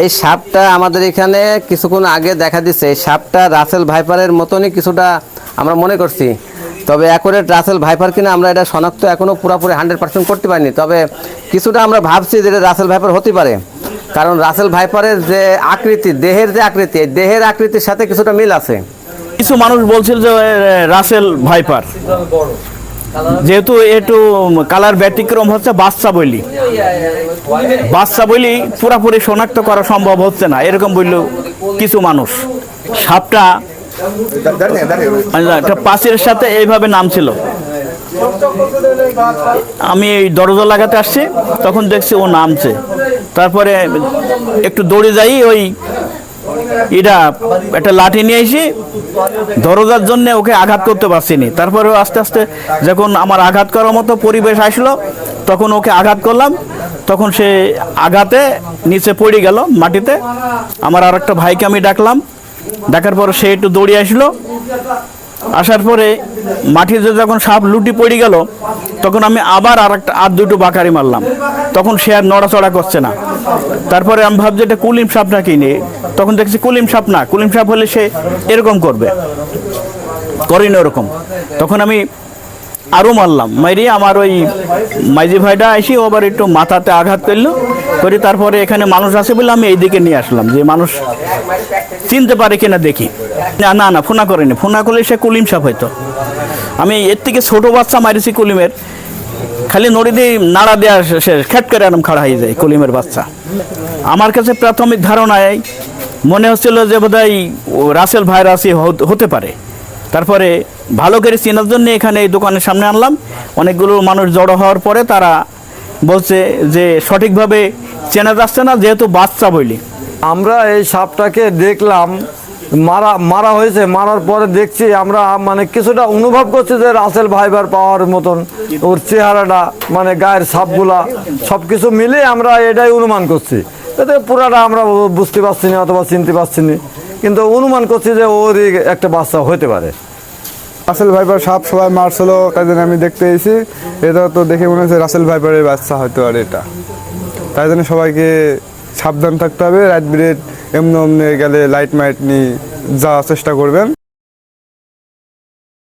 এই সাপটা আমাদের এখানে কিছুক্ষণ আগে দেখা দিচ্ছে এই সাপটা রাসেল ভাইপারের মতনই কিছুটা আমরা মনে করছি। তবে অ্যাকোরেট রাসেল ভাইপার কিনা আমরা এটা শনাক্ত এখনও পুরোপুরি হান্ড্রেড পার্সেন্ট করতে পারিনি। তবে কিছুটা আমরা ভাবছি যে এটা রাসেল ভাইপার হতে পারে। কারণ রাসেল ভাইপারের যে আকৃতি, দেহের যে আকৃতি দেহের আকৃতির সাথে কিছুটা মিল আছে। কিছু মানুষ বলছিল যে রাসেল ভাইপার। যেহেতু একটু কালার ব্যতিক্রম হচ্ছে বাচ্চা বলি বাচ্চা বলি পুরাপুরি শনাক্ত করা সম্ভব হচ্ছে না, এরকম বলল কিছু মানুষ। সাপটা একটা পাশের সাথে এইভাবে নামছিল আমি এই দরজা লাগাতে আসছি, তখন দেখছি ও নামছে। তারপরে একটু দৌড়ে যাই, ওই এটা একটা লাঠি নিয়ে এসে দরজার জন্য ওকে আঘাত করতে পারছিনি তারপরে ও আস্তে আস্তে যখন আমার আঘাত করার মতো পরিবেশ আসলো, তখন ওকে আঘাত করলাম। তখন সে আঘাতে নিচে পড়ে গেল মাটিতে। আমার আর একটা ভাইকে আমি ডাকলাম। ডাকার পর সে একটু দৌড়ে আসলো। আসার পরে মাটিতে যখন সাপ লুটি পড়ে গেল, তখন আমি আবার আর একটা আর দুটো বাকারি মারলাম। তখন সে আর নড়াচড়া করছে না। তারপরে আমি ভাবছি এটা কুলিম সাপ না? কিনে তখন দেখছি কুলিম সাপ না, কুলিম সাপ হলে সে এরকম করবে। করেনি ওরকম। তখন আমি আরও মারলাম। মাইরি আমার ওই মাইজি ভাইটা আসি আবার একটু মাথাতে আঘাত করল। করে, তারপরে এখানে মানুষ আছে বলে আমি এইদিকে নিয়ে আসলাম, যে মানুষ চিনতে পারে কিনা দেখি। না না না, ফোনা করেনি। ফোনা করলে সে কুলিম সাপ হয়তো আমি এর থেকে ছোট বাচ্চা মারিছি কুলিমের। খালি নড়ি দিয়ে নাড়া দেওয়া সে খেট করে এরম খাড়া হয়ে যায় কুলিমের বাচ্চা। আমার কাছে প্রাথমিক ধারণায় মনে হচ্ছিল যে বোধহয় রাসেল ভাইরাসই হতে পারে। তারপরে ভালো করে চেনার জন্য এখানে এই দোকানের সামনে আনলাম। অনেকগুলো মানুষ জড়ো হওয়ার পরে তারা বলছে যে সঠিকভাবে চেনা যাচ্ছে না যেহেতু বাচ্চা বলি আমরা এই সাপটাকে দেখলাম মারা মারা হয়েছে মারার পরে দেখছি আমরা মানে কিছুটা অনুভব করছি যে রাসেল ভাইবার পাওয়ার মতন ওর চেহারাটা মানে গায়ের সাপগুলা সব কিছু মিলে আমরা এটাই অনুমান করছি। এতে পুরাটা আমরা বুঝতে পারছি না অথবা চিনতে পারছি না কিন্তু অনুমান করছি যে ওরই একটা বাচ্চা হতে পারে। রাসেল ভাইপার সাপ সবাই মারছিল তাই জন্য আমি দেখতে এসেছি। এটা তো দেখে মনে হচ্ছে রাসেল ভাইপারের বাচ্চা হয়তো আর এটা। তাই জন্য সবাইকে সাবধান থাকতে হবে। রাত বিরেট এমনি এমনি গেলে লাইট মাইট নিয়ে যাওয়ার চেষ্টা করবেন।